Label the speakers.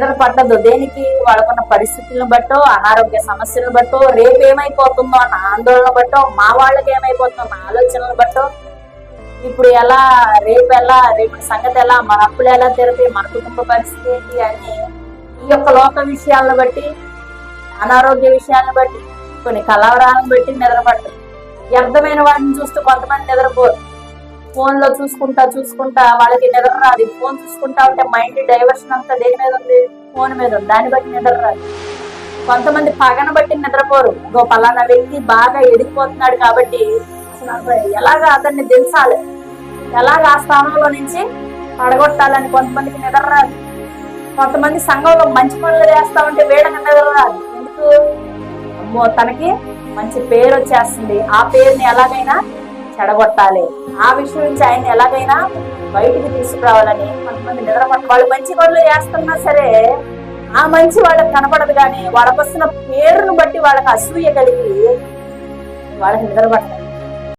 Speaker 1: నిద్ర పట్టదు. దేనికి? వాళ్ళకున్న పరిస్థితులను బట్టో అనారోగ్య సమస్యలను బట్టో రేపు ఏమైపోతుందో అన్న ఆందోళన బట్టో మా వాళ్ళకి ఏమైపోతుందో అన్న ఆలోచనలు బట్టో. ఇప్పుడు ఎలా రేపు ఎలా రేపు సంగతి ఎలా మన అప్పులు ఎలా తెరిపి మన కుటుంబ పరిస్థితి ఏంటి అని ఈ యొక్క లోక విషయాలను బట్టి అనారోగ్య విషయాలను బట్టి కొన్ని కలవరాలను బట్టి నిద్రపడతారు వ్యర్థమైన వాడిని చూస్తూ కొంతమంది నిద్రపోరు. ఫోన్లో చూసుకుంటా చూసుకుంటా వాళ్ళకి నిద్ర రాదు. ఫోన్ చూసుకుంటా ఉంటే మైండ్ డైవర్షన్ అంతా దేని మీద ఉంది? ఫోన్ మీద ఉంది. దాన్ని బట్టి నిద్ర రాదు. కొంతమంది పగన బట్టి నిద్రపోరు. ఇంకో పలానా వ్యక్తి బాగా ఎదిగిపోతున్నాడు కాబట్టి ఎలాగ అతన్ని దించాలి? ఎలాగ ఆ స్థానంలో నుంచి పడగొట్టాలని కొంతమందికి నిద్ర రాదు. కొంతమంది సంఘంలో మంచి పనులు చేస్తా ఉంటే వేడక నిద్ర రాదు. ఎందుకు? అమ్మో తనకి మంచి పేరు వచ్చేస్తుంది. ఆ పేరుని ఎలాగైనా చెడగొట్టాలి. ఆ విషయం నుంచి ఆయన ఎలాగైనా బయటికి తీసుకురావాలని కొంతమంది నిద్రపడ వాళ్ళు మంచి పనులు చేస్తున్నా సరే ఆ మంచి వాళ్ళకి కనపడదు కానీ వాళ్ళకు వస్తున్న పేరును బట్టి వాళ్ళకి అసూయ కలిగి వాళ్ళకి నిద్రపడతారు